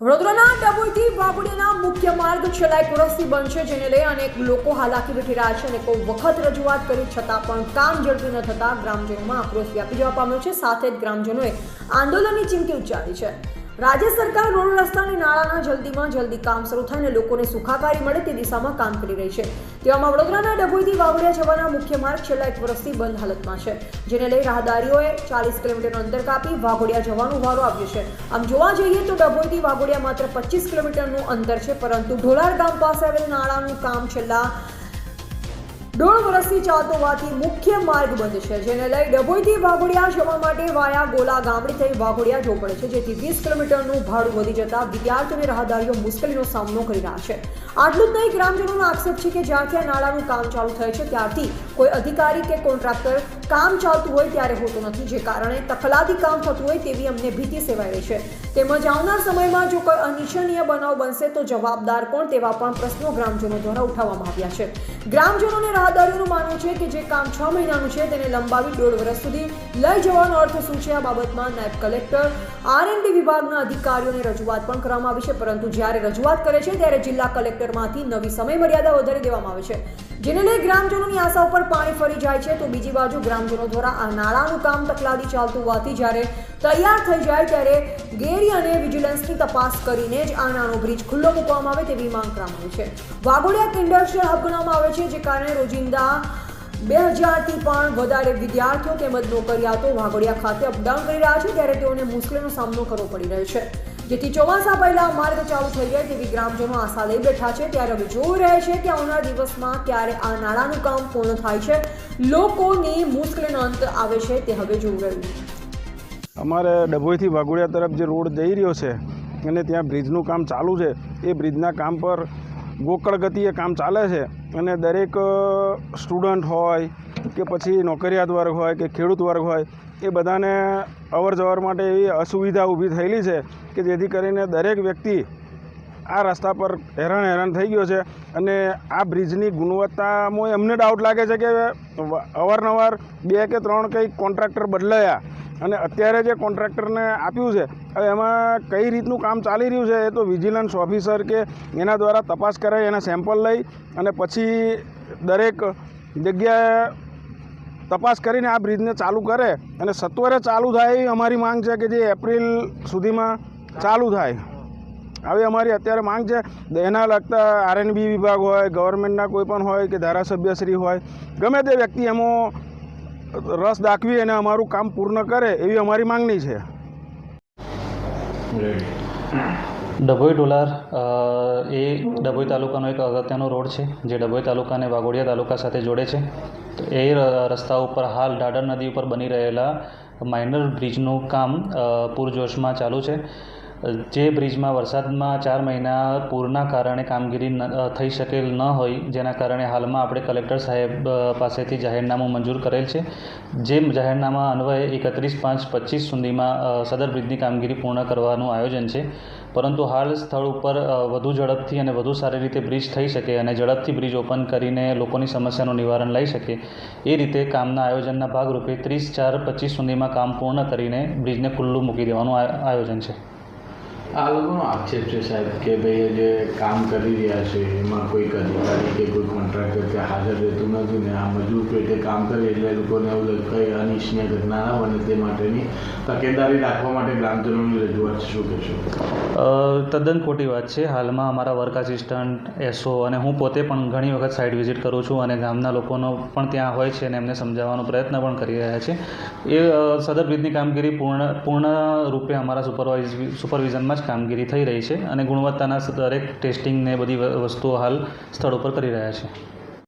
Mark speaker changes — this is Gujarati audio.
Speaker 1: વડોદરાના ડભોઈથી વાઘોડિયાના મુખ્ય માર્ગ છેલ્લા એક વર્ષથી બંધ જેને લઈ અનેક લોકો હાલાકી વેઠી રહ્યા છે અનેકો વખત રજૂઆત કરી છતાં પણ કામ ઝડપી ન થતા ગ્રામજનોમાં આક્રોશ વ્યાપી જવા પામ્યો છે. સાથે જ ગ્રામજનોએ આંદોલનની ચીમકી ઉચ્ચારી છે. રાજ્ય સરકાર રોડ રસ્તા અને નાળાના જલ્દીમાં જલ્દી કામ શરૂ થાય અને લોકોને સુખાકારી મળે તે દિશામાં કામ કરી રહી છે. તેવામાં વડોદરાના ડભોઈથી વાવડિયા જવાના મુખ્ય માર્ગ છેલ્લા એક વર્ષથી બંધ હાલતમાં છે. જેને લઈ રાહદારીઓએ ચાલીસ કિલોમીટરનું અંતર કાપી વાઘોડિયા જવાનો વારો આવ્યો છે. આમ જોવા જઈએ તો ડભોઈથી વાઘોડિયા માત્ર પચીસ કિલોમીટરનું અંતર છે, પરંતુ ઢોલાર ગામ પાસે આવેલ નાળાનું કામ છેલ્લા દોઢ વર્ષથી ચાલતો હોવાથી મુખ્ય માર્ગ બંધ છે, જેને લઈ ડભોઈથી વાઘોડિયા જવા માટે વાયા ગોલા ગામડી થઈ વાઘોડિયા જવું પડે છે, જેથી વીસ કિલોમીટરનું ભાડું વધી જતા વિદ્યાર્થીઓ અને રાહદારીઓ મુશ્કેલીનો સામનો કરી રહ્યા છે. આટલું જ નહીં, ગ્રામજનોનો આક્ષેપ છે કે જ્યારથી આ નાળાનું કામ ચાલુ થયું છે, ત્યારથી કોઈ અધિકારી કે કોન્ટ્રાક્ટર કામ ચાલતું હોય ત્યારે હોતું નથી, જે કારણે તકલાદી કામ થતું હોય તેવી અમને ભીતિ સેવાઈ રહી છે. તેમજ આવનાર સમયમાં જો કોઈ અનિચ્છનીય બનાવ બનશે તો જવાબદાર કોણ તેવા પણ પ્રશ્નો ગ્રામજનો દ્વારા ઉઠાવવામાં આવ્યા છે. ગ્રામજનોને રાહદારીઓનું માનવું છે કે જે કામ છ મહિનાનું છે તેને લંબાવી દોઢ વર્ષ સુધી લઈ જવાનો અર્થ શું છે આ બાબતમાં નાયબ કલેક્ટર, આરએનડી વિભાગના અધિકારીઓને રજૂઆત પણ કરવામાં આવી છે. પરંતુ જ્યારે રજૂઆત કરે છે, ત્યારે જિલ્લા કલેક્ટરમાંથી નવી સમય મર્યાદા વધારી દેવામાં આવે છે. જેને લઈ ગ્રામજનોની આશા ઉપર પાણી ફરી જાય છે, તો બીજી બાજુ ગ્રામજનો દ્વારા આ નાળાનું કામ તકલાદી ચાલતું હોવાથી જ્યારે તૈયાર થઈ જાય ત્યારે ગેરી અને વિજિલન્સની તપાસ કરીને જ આ નાનો બ્રિજ ખુલ્લો મૂકવામાં આવે તેવી માંગ કરવામાં છે. વાઘોડિયા એક ઇન્ડસ્ટ્રીયલ હબ ગણવામાં આવે છે, જે કારણે રોજિંદા બે હજારથી પણ વધારે વિદ્યાર્થીઓ તેમજ નોકરિયાતો વાઘોડિયા ખાતે અપડાઉન કરી રહ્યા છે, ત્યારે તેઓને મુશ્કેલીનો સામનો કરવો પડી રહ્યો છે. જેથી ચોમાસા પહેલા માર્ગ ચાલુ થઈ જાય તેવી ગ્રામજનો આશા લઈ બેઠા છે. ત્યારે હવે જોઈ રહે છે કે આવનાર દિવસમાં ક્યારે આ નાળાનું કામ પૂર્ણ થાય છે. લોકોની મુશ્કેલીનો અંત આવે છે તે હવે જોઈ રહ્યું
Speaker 2: અમારે ડભોઈથી વાઘોડિયા તરફ જે રોડ જઈ રહ્યો છે અને ત્યાં બ્રિજનું કામ ચાલુ છે. એ બ્રિજના કામ પર ગોકળ ગતિએ કામ ચાલે છે અને દરેક સ્ટુડન્ટ હોય કે પછી નોકરિયાત વર્ગ હોય કે ખેડૂત વર્ગ હોય એ બધાને અવર જવર માટે એવી અસુવિધા ઊભી થયેલી છે કે જેથી કરીને દરેક વ્યક્તિ આ રસ્તા પર હેરાન હેરાન થઈ ગયો છે અને આ બ્રિજની ગુણવત્તામાં એમને ડાઉટ લાગે છે કે અવારનવાર બે કે ત્રણ કંઈક કોન્ટ્રાક્ટર બદલાયા અને અત્યારે જે કોન્ટ્રાક્ટરને આપ્યું છે, હવે એમાં કઈ રીતનું કામ ચાલી રહ્યું છે એ તો વિજિલન્સ ઓફિસર કે એના દ્વારા તપાસ કરાય એના સેમ્પલ લઈ અને પછી દરેક જગ્યાએ તપાસ કરીને આ બ્રિજને ચાલુ કરે અને સત્વરે ચાલુ થાય એવી અમારી માંગ છે કે જે એપ્રિલ સુધીમાં ચાલુ થાય. આવી અમારી અત્યારે માંગ છે, એના લગતા આરએનબી વિભાગ હોય, ગવર્મેન્ટના કોઈ પણ હોય કે ધારાસભ્યશ્રી હોય, ગમે તે વ્યક્તિ એમાં રસ દાખવી અને અમારું કામ પૂર્ણ કરે એવી અમારી માંગણી છે.
Speaker 3: ડભોઈ ડોલાર એ ડભોઈ તાલુકાનો એક અગત્યનો રોડ છે, જે ડભોઈ તાલુકાને વાઘોડિયા તાલુકા સાથે જોડે છે. તો એ રસ્તા ઉપર હાલ ડાડર નદી ઉપર બની રહેલા માઇનર બ્રિજનું કામ પૂરજોશમાં ચાલુ છે. જે બ્રિજમાં વરસાદમાં ચાર મહિના પૂરના કારણે કામગીરી થઈ શકેલ ન હોય, જેના કારણે હાલમાં આપણે કલેક્ટર સાહેબ પાસેથી જાહેરનામું મંજૂર કરેલ છે. જે જાહેરનામા અન્વયે એકત્રીસ પાંચ પચીસ સુધીમાં સદર બ્રિજની કામગીરી પૂર્ણ કરવાનું આયોજન છે. પરંતુ હાલ સ્થળ ઉપર વધુ ઝડપથી અને વધુ સારી રીતે બ્રિજ થઈ શકે અને ઝડપથી બ્રિજ ઓપન કરીને લોકોની સમસ્યાનું નિવારણ લઈ શકે, એ રીતે કામના આયોજનના ભાગરૂપે ત્રીસ ચાર પચીસ સુધીમાં કામ પૂર્ણ કરીને બ્રિજને ખુલ્લું મૂકી દેવાનું આયોજન છે.
Speaker 4: આ લોકોનો આક્ષેપ છે સાહેબ કે ભાઈ જે કામ કરી રહ્યા છે, એમાં કોઈક અધિકારી કે કોઈ કોન્ટ્રાક્ટર કે હાજર રહેતું નથી ને આ મજૂર પેટે કામ કરે એટલે એ લોકોને એવું કંઈ અનિચ્છનીય ઘટના ના બને તે માટેની તકેદારી રાખવા માટે ગ્રામજનોની રજૂઆત શું કહેશો?
Speaker 3: તદ્દન ખોટી વાત છે. હાલમાં અમારા વર્ક આસિસ્ટન્ટ એસઓ અને હું પોતે પણ ઘણી વખત સાઇટ વિઝિટ કરું છું અને ગામના લોકોનો પણ ત્યાં હોય છે અને એમને સમજાવવાનો પ્રયત્ન પણ કરી રહ્યા છે. એ સદર બ્રિજની કામગીરી પૂર્ણ પૂર્ણ રૂપે અમારા સુપરવાઇઝ સુપરવિઝનમાં જ કામગીરી થઈ રહી છે અને ગુણવત્તાના દરેક ટેસ્ટિંગ ને બધી વસ્તુઓ હાલ સ્થળ ઉપર કરી રહ્યા છે.